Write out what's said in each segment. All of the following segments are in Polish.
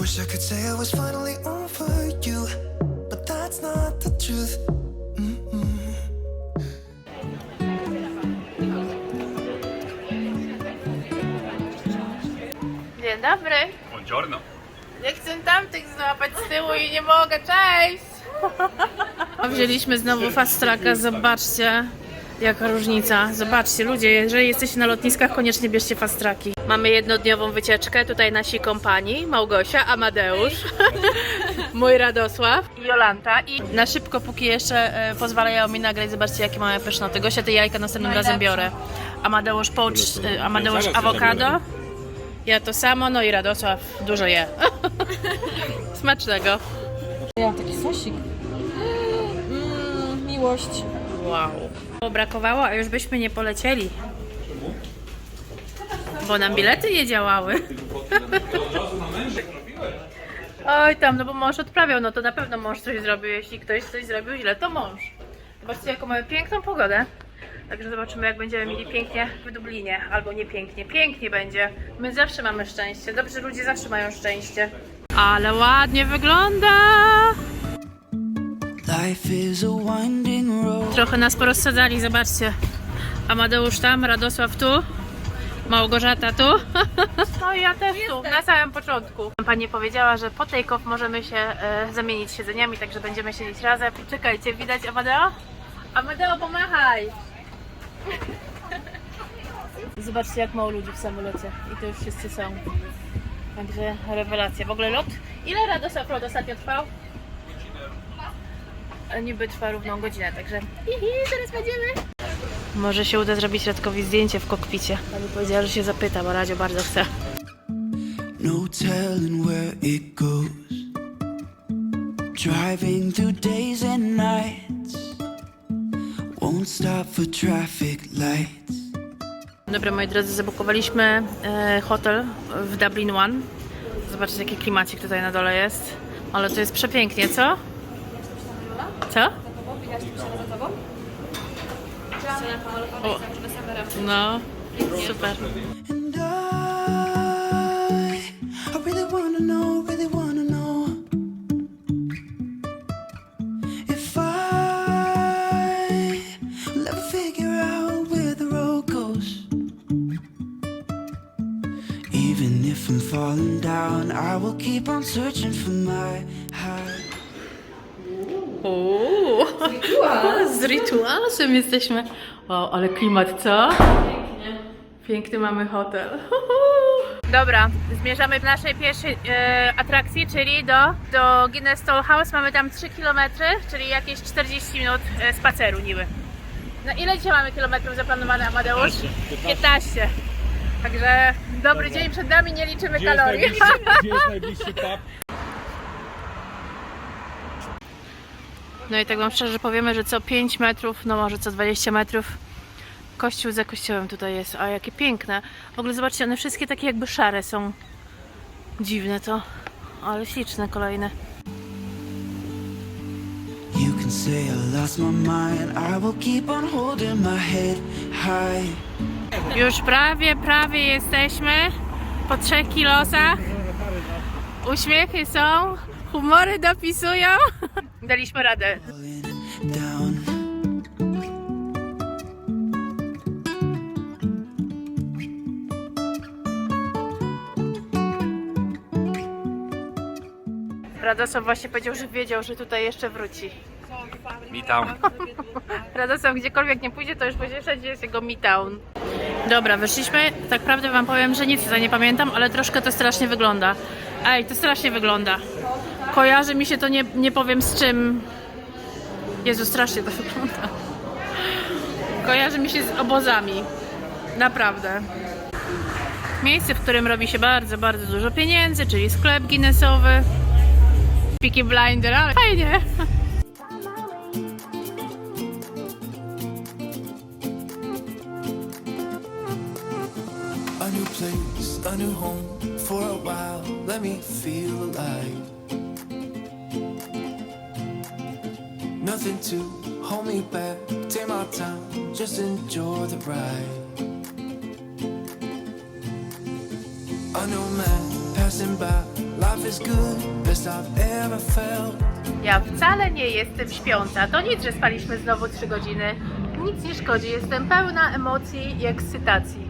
Wish I could say I was finally over you, but that's not the truth. Dzień dobry. Buongiorno. Nie chcę tamtych złapać z tyłu i nie mogę, cześć! Wzięliśmy znowu fast tracka, zobaczcie jaka różnica. Zobaczcie ludzie, jeżeli jesteście na lotniskach, koniecznie bierzcie fast tracki. Mamy jednodniową wycieczkę, tutaj nasi kompani, Małgosia, Amadeusz, mój Radosław i Jolanta. I na szybko, póki jeszcze e, pozwalają mi nagrać, zobaczcie jakie mamy pysznoty. Gosia, te jajka następnym razem biorę. Amadeusz e, Amadeusz awokado. Ja to samo, no i Radosław dużo je. Smacznego. Ja taki sosik. Mm, miłość. Wow. Bo brakowało, a już byśmy nie polecieli. Bo nam bilety nie działały. Oj tam, no bo mąż odprawiał, no to na pewno mąż coś zrobił. Jeśli ktoś coś zrobił źle, to mąż. Zobaczcie, jaką mamy piękną pogodę. Także zobaczymy, jak będziemy mieli pięknie w Dublinie. Albo nie pięknie. Pięknie będzie. My zawsze mamy szczęście. Dobrzy ludzie zawsze mają szczęście. Ale ładnie wygląda. Trochę nas porozsadzali, zobaczcie. Amadeusz tam, Radosław tu, Małgorzata tu. No i ja też tu, na samym początku. Pani powiedziała, że po take-off możemy się e, zamienić siedzeniami, także będziemy siedzieć razem. Czekajcie, widać Amadeo? Amadeo, pomachaj! Zobaczcie, jak mało ludzi w samolocie. I to już wszyscy są. Także rewelacja. W ogóle lot. Ile Radosław lot ostatnio trwał? Niby trwa równą godzinę, także hihi, zaraz będziemy. Może się uda zrobić Radkowi zdjęcie w kokpicie. Pani powiedziała, że się zapyta, bo Radzio bardzo chce. No telling where it goes. Driving through days and nights. Won't stop for traffic lights. Dobra, moi drodzy, zabukowaliśmy e, hotel w Dublin One. Zobaczcie, jaki klimacik tutaj na dole jest. Ale to jest przepięknie, co? Co? No, super. And I, I really wanna know, really wanna know if I will ever figure out where the road goes. Even if I'm falling down, I will keep on searching for my high. Uuu, z rytualem jesteśmy. Wow, ale klimat, co? Pięknie. Piękny mamy hotel. Dobra, zmierzamy w naszej pierwszej e, atrakcji, czyli do, do Guinness Toll House. Mamy tam 3 km, czyli jakieś 40 minut e, spaceru niby. No ile dzisiaj mamy kilometrów zaplanowane, Amadeusz? 15. Także dobry dzień przed nami, nie liczymy kalorii. Gdzie jest najbliższy pub? No i tak wam szczerze powiemy, że co 5 metrów, no może co 20 metrów kościół za kościołem tutaj jest. A jakie piękne. W ogóle zobaczcie, one wszystkie takie jakby szare są. Dziwne to, ale śliczne kolejne. You can say I lost my mind. I will keep on holding my head high. Już prawie, prawie jesteśmy po trzech kilosach. Uśmiechy są, humory dopisują. Daliśmy radę. Radosław właśnie powiedział, że wiedział, że tutaj jeszcze wróci. Witam. Radosław gdziekolwiek nie pójdzie, to już będzie wszędzie jest jego Midtown. Dobra, wyszliśmy. Tak prawdę wam powiem, że nic tutaj nie pamiętam, ale troszkę to strasznie wygląda. Ej, to strasznie wygląda. Kojarzy mi się to, nie, nie powiem z czym. Jezu, strasznie to wygląda. Kojarzy mi się z obozami. Naprawdę. Miejsce, w którym robi się bardzo, bardzo dużo pieniędzy, czyli sklep Guinnessowy. Peaky Blinder, ale fajnie. A new place, a new home for a while. Let me feel alive. Nothing to hold me back. Take my time, just enjoy the ride. A new man passing by. Life is good, best I've ever felt. Ja wcale nie jestem śpiąca. To nic, że spaliśmy znowu 3 godziny. Nic nie szkodzi. Jestem pełna emocji i ekscytacji.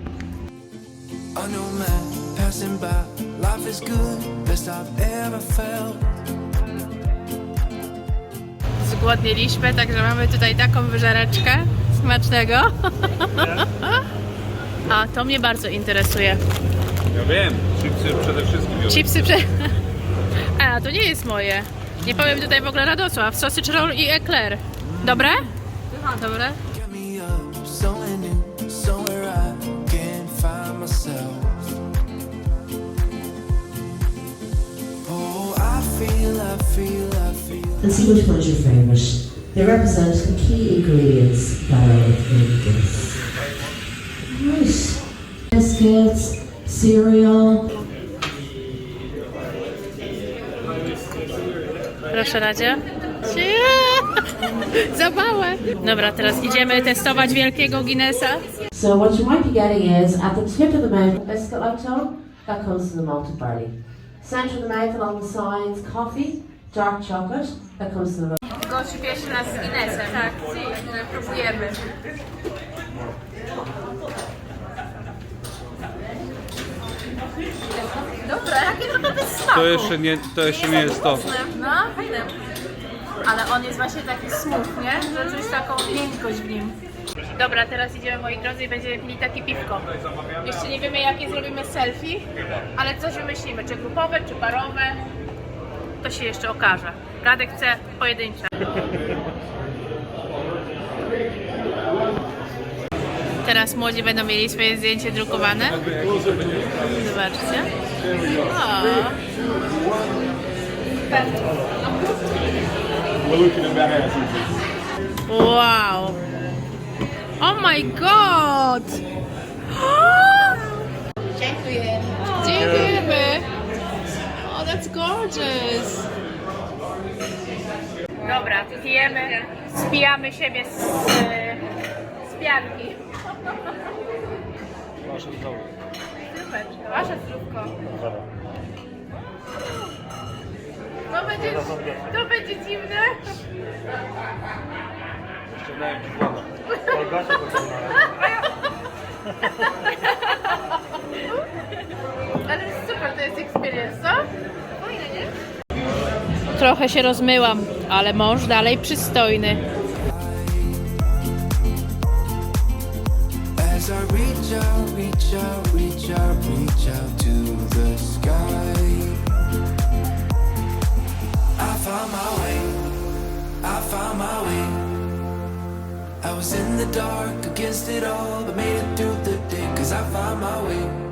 A new man passing by. Life is good, best I've ever felt. Zgłodniliśmy, także mamy tutaj taką wyżereczkę smacznego. A to mnie bardzo interesuje. Ja wiem, chipsy przede wszystkim. biorę. Chipsy prze... A, to nie jest moje. Nie powiem tutaj w ogóle Radosław. Sausage roll i eclair. Dobre? Dobre? Get me up, somewhere new, somewhere I can find myself. Oh, I feel, I feel. And see which one's your favourite. They represent the key ingredients that are in this. Right. Biscuits, cereal, Proszę Radzie. Za małe. Dobra, teraz idziemy testować wielkiego Guinnessa. So what you might be getting is at the tip of the mouth, a biscuit like that comes from the malted barley. Centre of the mouth along the sides, coffee, dark chocolate from the Gościu pierwszy raz z Guinnessem. Tak, próbujemy. Dobre, jakie trochę bez smaku. To jeszcze nie, to jeszcze nie jest to. No, fajne. Ale on jest właśnie taki smooth, nie? Że czuć taką miękkość w nim. Dobra, teraz idziemy moi drodzy i będziemy pili takie piwko. Jeszcze nie wiemy jakie zrobimy selfie, ale coś wymyślimy, czy grupowe, czy parowe. To się jeszcze okaże. Radek chce pojedyncze. Teraz młodzi będą mieli swoje zdjęcie drukowane. Zobaczcie. O. Wow. Oh my god. Dziękuję. Dziękujemy. Gorgeous. Dobra, pijemy, spijamy siebie z, z pianki. Zdróweczko, wasze zdrówko. To będzie, to będzie dziwne. Ale super to jest experience, co? Trochę się rozmyłam, ale mąż dalej przystojny. I was in the dark against it all, but made it through the day, cause I found my way.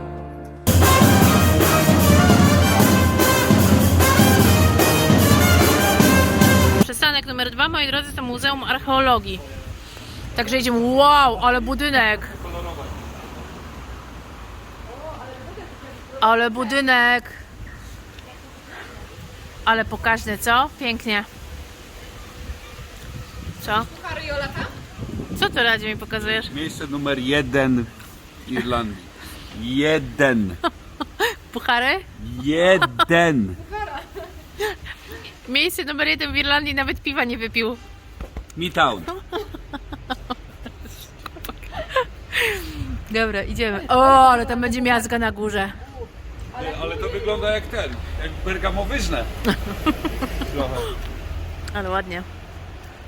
Moi drodzy, to Muzeum Archeologii. Także idziemy. Wow, ale budynek! Ale budynek! Ale pokaźny, co? Pięknie. Co? Co ty Radzie mi pokazujesz? Miejsce numer jeden w Irlandii. Jeden. Puchary? Jeden. Miejsce numer jeden w Irlandii nawet piwa nie wypił. Midtown. Dobra, idziemy. O, ale tam będzie miazga na górze. Ale to wygląda jak ten, jak bergamowyżne. Trochę. Ale ładnie.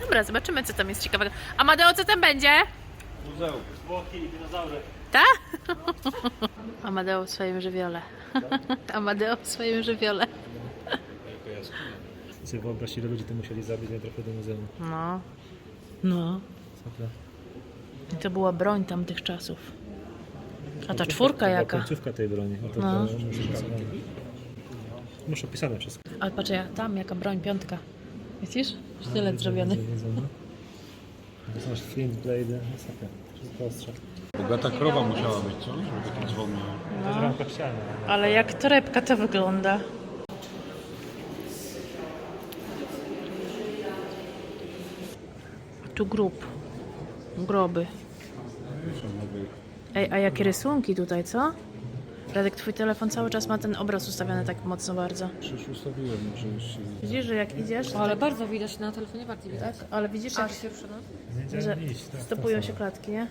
Dobra, zobaczymy co tam jest ciekawego. Amadeo, co tam będzie? Muzeum. Tak? Amadeo w swoim żywiole. Amadeo w swoim żywiole. Sobie wyobraź, ile ludzi to musieli zabić, nie trafię do muzeum. No. No. Masakra. I to była broń tamtych czasów. A ta czwórka To była jaka? końcówka tej broni. O, to, No. to muszę pisane. Wszystko. Ale patrz, ja- tam jaka broń, piątka. Widzisz? Sztylet zrobiony. To są aż flint, blade, masakra. Wszystko ostrze. Bogata krowa musiała być, co? Żeby taki dzwon miał. To jest ramka ściana. Ale jak torebka to wygląda. Tu grób. Groby. Ej, a jakie rysunki tutaj, co? Radek, twój telefon cały czas ma ten obraz ustawiony tak mocno bardzo. Przecież ustawiłem, że już się... Widzisz, że jak idziesz, Ale bardzo widać na telefonie, bardziej widać. tak? Ale widzisz, jak no. że tak, stopują tak się klatki, nie?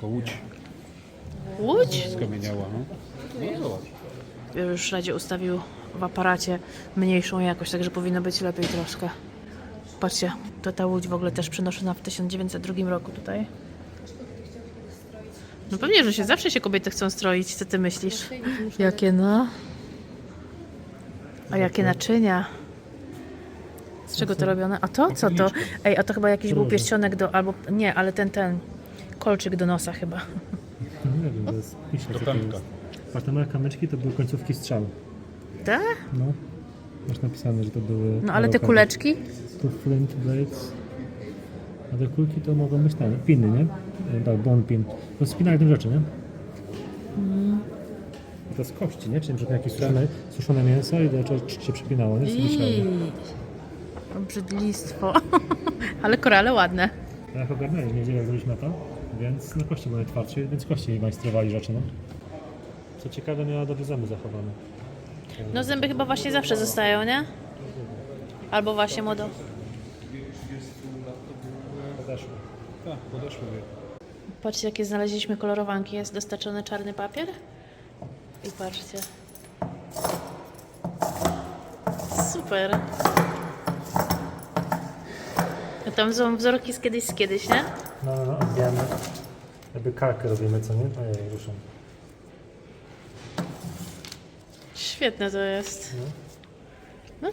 To łódź Łódź! skamieniała, no. No zobacz. Już Radzie ustawił w aparacie mniejszą jakość, także powinno być lepiej troszkę. Patrzcie, to ta łódź w ogóle też przenoszona w 1902 roku tutaj. No pewnie, że się zawsze się kobiety chcą stroić, co ty myślisz? Jakie no? A jakie naczynia? Z czego to robione? A to? Co to? Ej, a to chyba jakiś był pierścionek do, albo nie, ale ten, ten, kolczyk do nosa chyba. Nie wiem, to jest pisze, co to pępka. jest. Patrz, te małe kamyczki to były końcówki strzał. Tak? No. Masz napisane, że to były... No ale te kuleczki? Tu flint blades. A te kulki to mogą być te piny, nie? Tak, bone pin. To spinać tym rzeczy, nie? To z kości, nie? Czyli na przykład jakieś suszone, suszone mięso i do czego się przypinało, nie? Iii. Obrzydlistwo. Ale korale ładne. A jak ogarnęli w niedzielę zrobiliśmy to, więc na kości były twardsze, więc kości majstrowali rzeczy, no. Co ciekawe, miała dobrze zęby zachowane. No zęby chyba właśnie zawsze zostają, nie? Albo właśnie młodo. Podeszło. Tak, podeszło wie. Patrzcie, jakie znaleźliśmy kolorowanki. Jest dostarczony czarny papier. I patrzcie. Super. A tam są wzorki z kiedyś, z kiedyś, nie? No, no, no, odbijamy. Jakby kalkę robimy, co nie? Ojej, ruszą. Świetne to jest. No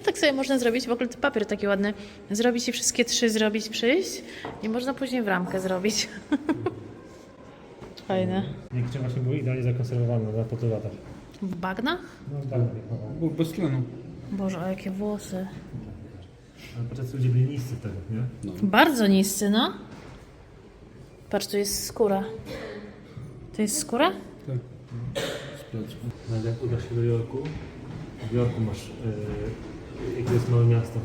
tak sobie można zrobić, w ogóle ten papier taki ładny. Zrobić i wszystkie trzy zrobić, przyjść. I można później w ramkę zrobić. Fajne. Niektóre właśnie były idealnie zakonserwowane na po tylu latach. W bagnach? No tak, nie Był bez tlenu. Boże, a jakie włosy. Ale podczas ludzie byli niscy wtedy, nie? Bardzo niscy, no. Patrz, tu jest skóra. To jest skóra? Nawet jak udasz się do Jorku, w Jorku masz, yy, jakie jest małe miasto.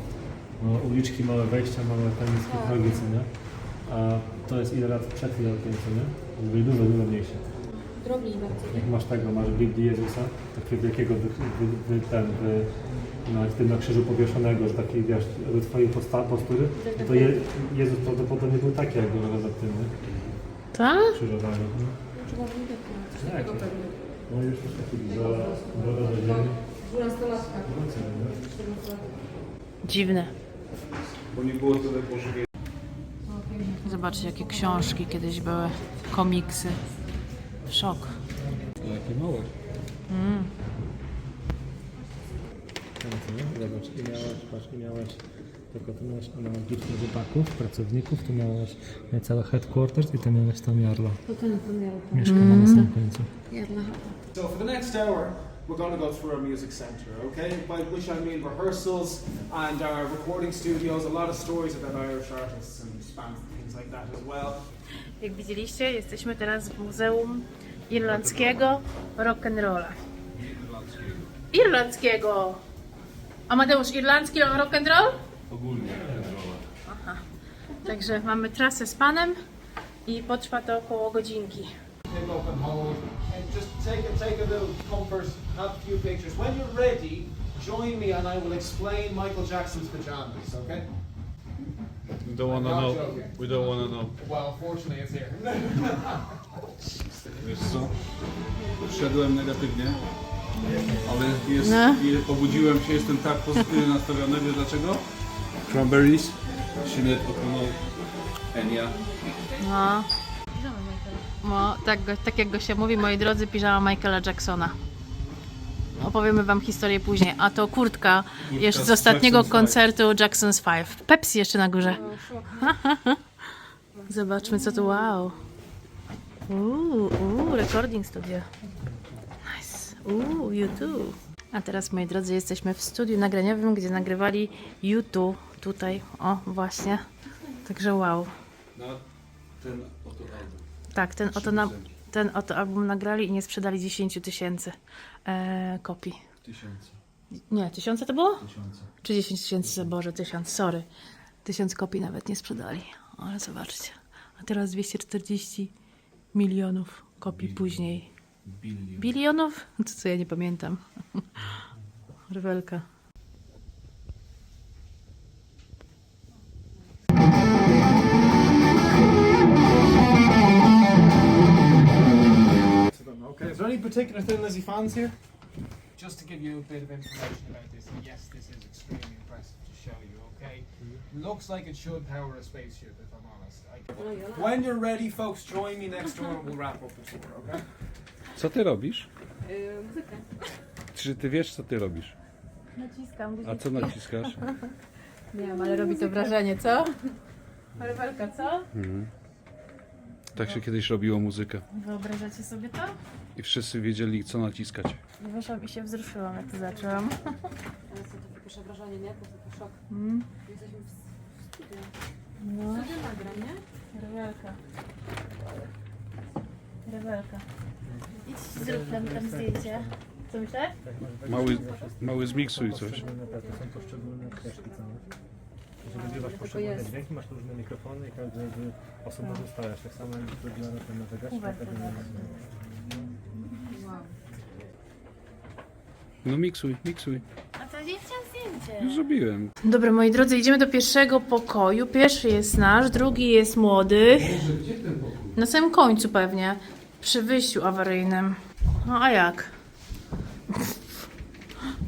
Małe uliczki, małe wejścia, małe tamiskie drogi, co nie? A to jest ile lat przed Jorkiem, co nie? Byli dużo, dużo mniejsze. Drogi bardziej. Jak masz tego, masz Biblię Jezusa, takiego wielkiego, wy, wy, wy, ten, wy, na tym na krzyżu powieszonego, że taki, wiesz, do twojej posta, postury, to je, Jezus prawdopodobnie był taki, jak go za tym, nie? Tak? Krzyżowany. nie? Czy może nie tak? Tak. No już już taki broda, broda do ziemi. 12-latka. No co, nie? Dziwne. Bo nie było tyle pożywienia. Zobaczcie, jakie książki kiedyś były. Komiksy. Szok. Jakie małe. Zobacz, i miałeś, patrz, i miałeś tylko tu miałeś, liczbę chłopaków, pracowników, tu miałeś e, całe headquarters i tu miałeś tam Jarla. To ten, ten miał. Mieszkała na samym końcu. Jedna. So for the next hour, we're going to go through our music center, okay? By which I mean rehearsals and our recording studios, a lot of stories about Irish artists and bands and things like that as well. Jak widzieliście, jesteśmy teraz w Muzeum Irlandzkiego Rock'n'Rolla. Irlandzkiego! Amadeusz, irlandzki rock'n'roll? Ogólnie. Aha. Także mamy trasę z panem i potrwa to około godzinki. Pick up and hold, and just take a, take a little comfort, have a few pictures. When you're ready, join me and I will explain Michael Jackson's pajamas, okay? We don't wanna know. We don't wanna know. Well, fortunately it's here. Wiesz co? Wszedłem negatywnie. Ale jest, No. je, obudziłem się, jestem tak pozytywnie nastawiony, wiesz dlaczego? Cranberries, Sinead O'Connell, Enya. No. No, tak, tak jak go się mówi, moi drodzy, piżama Michaela Jacksona. Opowiemy wam historię później. A to kurtka, jeszcze z z ostatniego Jackson's Five. koncertu Jackson's Five. Pepsi jeszcze na górze. Zobaczmy co tu, wow. Uuu, uuu, recording studio. Nice. Uuu, YouTube. A teraz, moi drodzy, jesteśmy w studiu nagraniowym, gdzie nagrywali YouTube. Tutaj, o, właśnie. Także wow. Na ten oto album. Tak, ten oto, na, ten oto album nagrali i nie sprzedali 10 tysięcy e, kopii. Tysiące. Nie, tysiące to było? Tysiące. Czy 10 tysięcy? Boże, tysiąc, sorry. Tysiąc kopii nawet nie sprzedali. Ale zobaczcie. A teraz 240 milionów kopii później. Billion. Bilionów? Co, co ja nie pamiętam. Rewelka. Particular Thin Lizzy fans here? Just to give you a bit of information about this, and yes, this is extremely impressive to show you. Okay, looks like it should power a spaceship, if I'm honest. I, when you're ready, folks, join me next door, and we'll wrap up the tour. Okay. Co ty robisz? Yy, muzykę. Czy ty wiesz, co ty robisz? Naciskam A co naciskasz? Nie wiem, ale robi to wrażenie, co? Rewelka, co? Tak się kiedyś robiło muzykę. Wyobrażacie sobie to? I wszyscy wiedzieli, co naciskać. Wyszłam i się wzruszyłam, jak to zaczęłam. Ale co takie pierwsze wrażenie, nie? To taki szok. Mm. Jesteśmy w, w studiu. No, Studio nagram, nie? rewelka. Rewelka. Idź, zrób nam tam zdjęcie. Co myślę? Mały, mały zmiksuj coś. To są poszczególne ścieżki, co Jeżeli nagrywasz poszczególne jest. dźwięki, masz różne mikrofony i każdy jakby osobno ustawiasz. Tak samo jak zrobiła na tym nawigacji, tak. No miksuj, miksuj. A to zdjęcie, zdjęcie. Już zrobiłem. Dobra, moi drodzy, idziemy do pierwszego pokoju. Pierwszy jest nasz, drugi jest młodych. Na samym końcu pewnie. Przy wyjściu awaryjnym. No a jak?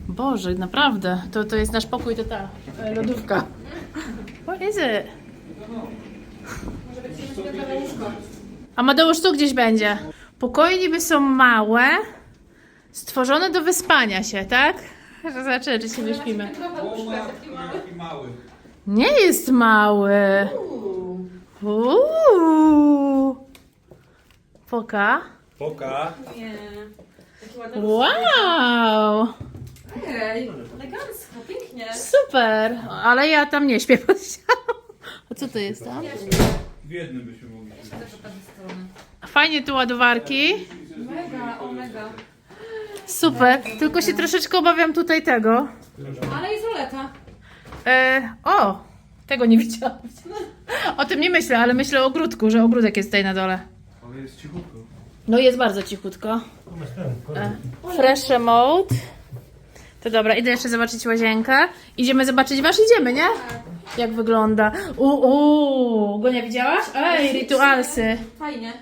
Boże, naprawdę. To, to jest nasz pokój, to ta e, lodówka. What is it? Amadeusz tu gdzieś będzie. Pokoje niby są małe, stworzone do wyspania się, tak? Że Zobaczymy, czy się wyśpimy. mały. Nie jest mały. Uuu. Poka. Poka. Nie. Taki ładny Wow. Ej, elegancko, pięknie. Super. Ale ja tam nie śpię pod ścianą. A co to jest tam? W jednym byśmy mogli. Też od tej strony. Fajnie tu ładowarki. Mega, o mega. Super. Tylko się troszeczkę obawiam tutaj tego. Ale jest roleta. E, o! Tego nie widziałam. O tym nie myślę, ale myślę o ogródku, że ogródek jest tutaj na dole. Ale jest cichutko. No jest bardzo cichutko. E, fresh mode. To dobra, idę jeszcze zobaczyć łazienkę. Idziemy zobaczyć wasz, idziemy, nie? Jak wygląda. Uuu, Gonia widziałaś? Ej, ritualsy. Fajnie.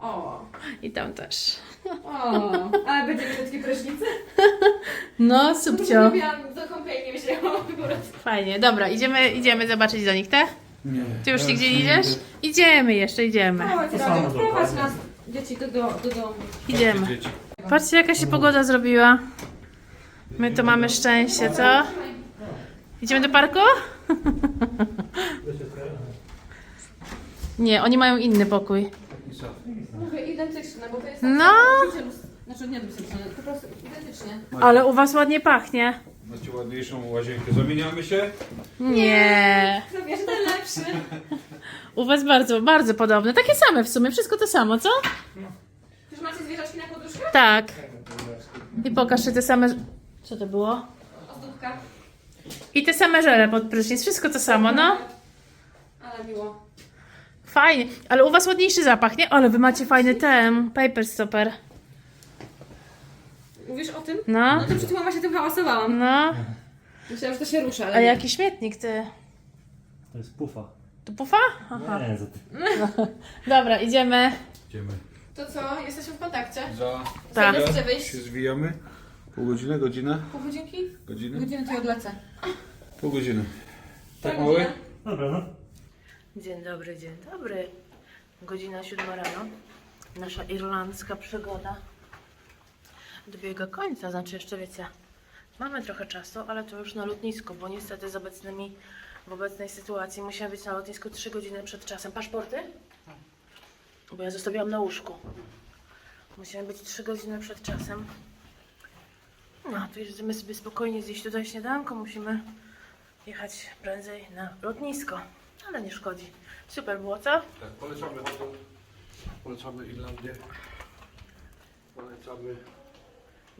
O, I tam też. o. Ale będzie krótkie prysznice? No, Nie subcio. miałam do kąpieli, nie myślałam akurat. Fajnie, dobra, idziemy, idziemy zobaczyć do nich, te? Nie. Ty już nigdzie nie idziesz? Idziemy jeszcze, idziemy. Chodź, Radu, prowadź nas, dzieci, do, do, do domu. Idziemy. Patrzcie, jaka się pogoda zrobiła. My to mamy szczęście, co? Idziemy do parku? Nie, oni mają inny pokój. Mówię, identyczne, bo to jest... No. Znaczy nie identyczne, po prostu identycznie. Ale u was ładnie pachnie. Macie ładniejszą łazienkę. Zamieniamy się? Nie. Wiesz, najlepszy. U was bardzo, bardzo podobne. Takie same w sumie, wszystko to samo, co? Już macie zwierzaczki na poduszkę? Tak. I pokaż czy te same... Co to było? Ozdóbka. I te same żele pod prysznic, wszystko to samo, no. Ale miło. Fajnie, ale u was ładniejszy zapach, nie? Ale wy macie fajny ten, paper stopper. Mówisz o tym? No, No to przed chwilą właśnie tym hałasowałam. no. Myślałam, że to się rusza, ale A nie. jaki śmietnik ty? To jest pufa. Tu pufa? Aha. Nie, za ty. Dobra, idziemy. Idziemy. To co? Jesteśmy w kontakcie. Za... Tak. Chcę wyjść. się zwijamy. Pół godziny, godzinę? Pół godzinki? Godziny? Godzinę to ja odlecę. Pół godziny. Tak Tak, mały? Dobra, no. Dzień dobry, dzień dobry. Godzina siódma rano. Nasza irlandzka przygoda dobiega końca, znaczy jeszcze wiecie, mamy trochę czasu, ale to już na lotnisku, bo niestety z obecnymi, w obecnej sytuacji musimy być na lotnisku 3 godziny przed czasem. Paszporty? Bo ja zostawiłam na łóżku. Musimy być 3 godziny przed czasem. No, to jedziemy sobie spokojnie zjeść tutaj śniadanko, musimy jechać prędzej na lotnisko, ale nie szkodzi. Super było, co? Tak, polecamy Polecamy Irlandię. Polecamy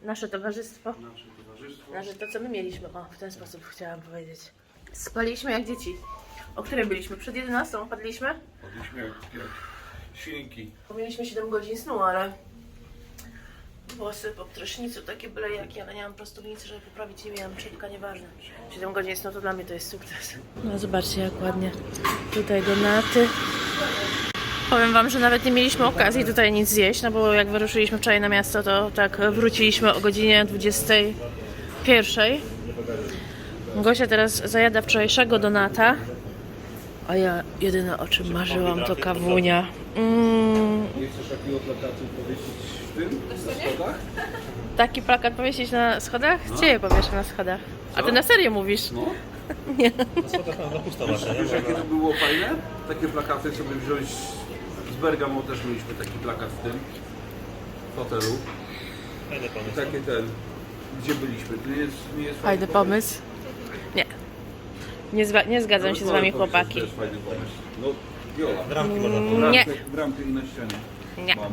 Nasze towarzystwo. nasze towarzystwo. Nasze to, co my mieliśmy. O, w ten sposób chciałam powiedzieć. Spaliśmy jak dzieci. O której byliśmy? Przed 11 padliśmy? Podliśmy jak, jak świnki. Bo Mieliśmy 7 godzin snu, ale Włosy po prysznicu, takie byle jakie, ale nie mam prostownicy, żeby poprawić, nie miałam czepka, nieważne. 7 godzin jest, no to dla mnie to jest sukces. No zobaczcie jak ładnie. Tutaj donaty. Powiem wam, że nawet nie mieliśmy okazji tutaj nic zjeść, no bo jak wyruszyliśmy wczoraj na miasto, to tak wróciliśmy o godzinie 21. Gosia teraz zajada wczorajszego donata, a ja jedyne o czym marzyłam to kawunia. Mm, Nie chcesz takiego plakatu powiesić w tym? Na schodach? taki plakat powiesić na schodach? Gdzie je powieszę na schodach? A ty na serio mówisz? No. Nie. Wiesz jakie to było fajne? Takie plakaty sobie wziąć z Bergamo też mieliśmy taki plakat w tym hotelu. I takie ten, gdzie byliśmy. To nie jest, nie jest Fajny pomysł. Nie. Nie, zga- nie zgadzam się z wami, chłopaki. To jest fajny pomysł. No, Viola. Nie. Bramkę, bramkę i na ścianie. Nie. Mam.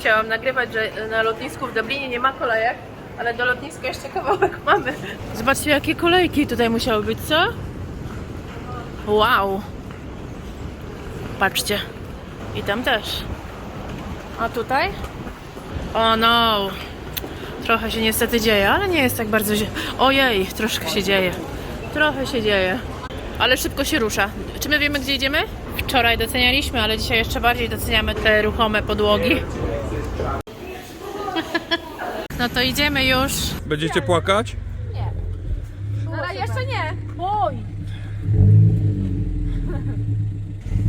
Chciałam nagrywać, że na lotnisku w Dublinie nie ma kolejek, ale do lotniska jeszcze kawałek mamy. Zobaczcie, jakie kolejki tutaj musiały być, co? Wow. Patrzcie. I tam też. A tutaj? O no. Trochę się niestety dzieje, ale nie jest tak bardzo źle. Ojej, troszkę się dzieje. Trochę się dzieje. Ale szybko się rusza. Czy my wiemy, gdzie idziemy? Wczoraj docenialiśmy, ale dzisiaj jeszcze bardziej doceniamy te ruchome podłogi. No to idziemy już. Będziecie płakać? Ale jeszcze nie. Oj.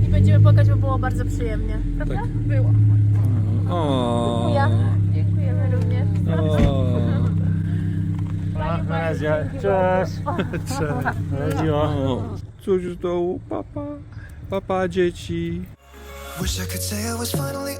I będziemy płakać, bo było bardzo przyjemnie. Prawda? Było. O. Dziękujemy również. Na razie. Cześć. Cześć. Radziło. Cóż z dołu, papa, papa dzieci. Wish I could say I was finally